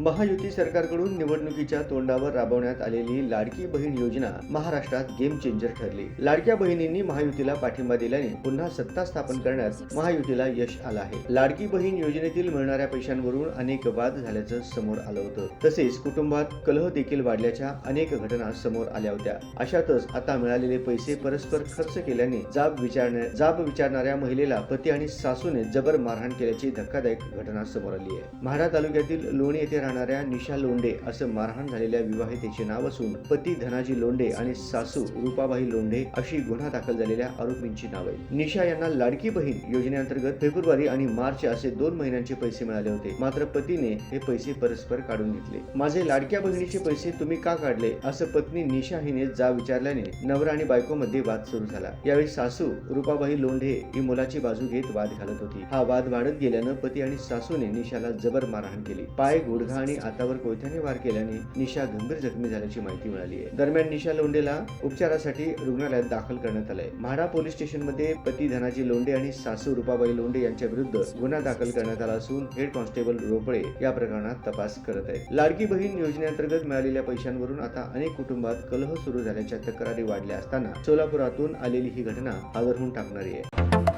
महायुती सरकारकडून निवडणुकीच्या तोंडावर राबवण्यात आलेली लाडकी बहीण योजना महाराष्ट्रात गेम चेंजर ठरली. लाडक्या बहिणींनी महायुतीला पाठिंबा दिल्याने पुन्हा सत्ता स्थापन करण्यात महायुतीला यश आलं आहे. लाडकी बहीण योजनेतील मिळणाऱ्या पैशांवरून अनेक वाद झाल्याचं समोर आलं होतं. तसेच कुटुंबात कलह देखील वाढल्याच्या अनेक घटना समोर आल्या होत्या. अशातच आता मिळालेले पैसे परस्पर खर्च केल्याने जाब विचारण्या जाब विचारणाऱ्या महिलेला पती आणि सासूने जबर मारहाण केल्याची धक्कादायक घटना समोर आली आहे. म्हाडा तालुक्यातील लोणी येथे राहणाऱ्या निशा लोंढे असं मारहाण झालेल्या विवाहितेचे नाव असून पती धनाजी लोंढे आणि सासू रुपाबाई लोंढे अशी गुन्हा दाखल झालेल्या आरोपींची नावे. निशा यांना लाडकी बहीण योजनेअंतर्गत फेब्रुवारी आणि मार्च असे दोन महिन्यांचे पैसे मिळाले होते. मात्र पतीने हे पैसे परस्पर काढून घेतले. माझे लाडक्या बहिणीचे पैसे तुम्ही का काढले? असं पत्नी निशा हिने जा विचारल्याने नवरा आणि बायकोमध्ये वाद सुरू झाला. यावेळी सासू रुपाबाई लोंढे ही मुलाची बाजू घेत वाद घालत होती. हा वाद वाढत गेल्यानं पती आणि सासूने निशाला जबर मारहाण केली. पाय गुडघा आणि हातावर कोयत्याने वार केल्याने निशा गंभीर जखमी झाल्याची माहिती मिळाली आहे. दरम्यान निशा लोंडेला उपचारासाठी रुग्णालयात दाखल करण्यात आलंय. म्हाडा पोलीस स्टेशनमध्ये पती धनाजी लोंडे आणि सासू रुपाबाई लोंडे यांच्या विरुद्ध गुन्हा दाखल करण्यात आला असून हेड कॉन्स्टेबल रोपळे या प्रकरणात तपास करत आहेत. लाडकी बहीण योजनेअंतर्गत मिळालेल्या पैशांवरून आता अनेक कुटुंबात कलह सुरू झाल्याच्या तक्रारी वाढल्या असताना सोलापुरातून आलेली ही घटना आदरहून टाकणारी आहे.